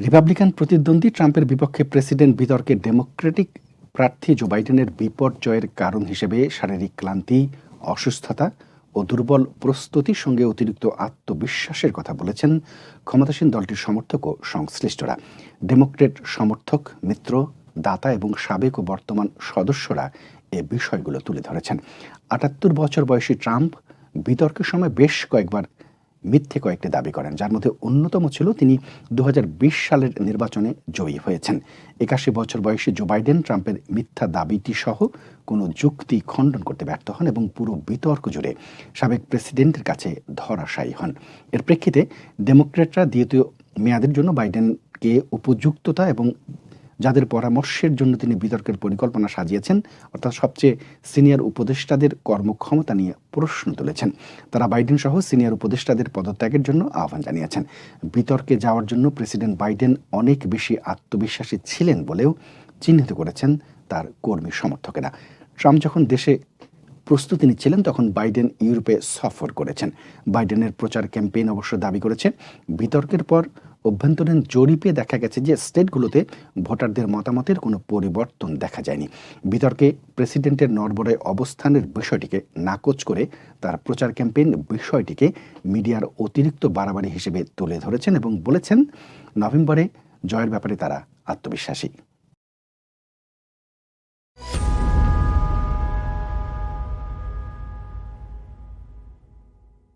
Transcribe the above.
Republican প্রতিদ্বন্দ্বী ট্রাম্পের বিপক্ষে প্রেসিডেন্ট বিতর্কে ডেমোক্রেটিক প্রার্থী জো বাইডেনের বিপর্যয়ের কারণ হিসেবে শারীরিক ক্লান্তি, অসুস্থতা ও দুর্বল প্রস্তুতির সঙ্গে অতিরিক্ত আত্মবিশ্বাসের কথা বলেছেন ক্ষমতাসীন দলটির সমর্থক ও সংশ্লিষ্টরা। ডেমোক্রেট সমর্থক, মিত্র, দাতা এবং সাবেক ও বর্তমান সদস্যরা এ বিষয়গুলো তুলে ধরেছেন। আটাত্তর বছর বয়সী ট্রাম্প বিতর্কের সময় বেশ কয়েকবার মিথ্যে কয়েকটি দাবি করেন, যার মধ্যে অন্যতম ছিল তিনি দু হাজার বিশ সালের নির্বাচনে জয়ী হয়েছেন। একাশি বছর বয়সে জো বাইডেন ট্রাম্পের মিথ্যা দাবিটি সহ কোনো যুক্তি খণ্ডন করতে ব্যর্থ হন এবং পুরো বিতর্ক জুড়ে সাবেক প্রেসিডেন্টের কাছে ধরাশায়ী হন। এর প্রেক্ষিতে ডেমোক্রেটরা দ্বিতীয় মেয়াদের জন্য বাইডেনকে উপযুক্ততা এবং যাদের পরামর্শের জন্য তিনি বিতর্কের পরিকল্পনা সাজিয়েছেন, অর্থাৎ সবচেয়ে সিনিয়র উপদেষ্টাদের কর্মক্ষমতা নিয়ে প্রশ্ন তুলেছেন। তারা বাইডেন সহ সিনিয়র উপদেষ্টাদের পদত্যাগের জন্য আহ্বান জানিয়েছেন। বিতর্কে যাওয়ার জন্য প্রেসিডেন্ট বাইডেন অনেক বেশি আত্মবিশ্বাসী ছিলেন বলেও চিহ্নিত করেছেন তার কর্মী সমর্থকেরা। ট্রাম্প যখন দেশে প্রস্তুতি নিচ্ছিলেন, তখন বাইডেন ইউরোপে সফর করেছেন। বাইডেনের প্রচার ক্যাম্পেইন অবশ্য দাবি করেছে, বিতর্কের পর অভ্যন্তরীণ জরিপে দেখা গেছে যে স্টেটগুলোতে ভোটারদের মতামতের কোনো পরিবর্তন দেখা যায়নি। বিতর্কে প্রেসিডেন্টের নরবরায় অবস্থানের বিষয়টিকে নাকচ করে তার প্রচার ক্যাম্পেইন বিষয়টিকে মিডিয়ার অতিরিক্ত বাড়াবাড়ি হিসেবে তুলে ধরেছেন এবং বলেছেন, নভেম্বরে জয়ের ব্যাপারে তারা আত্মবিশ্বাসী।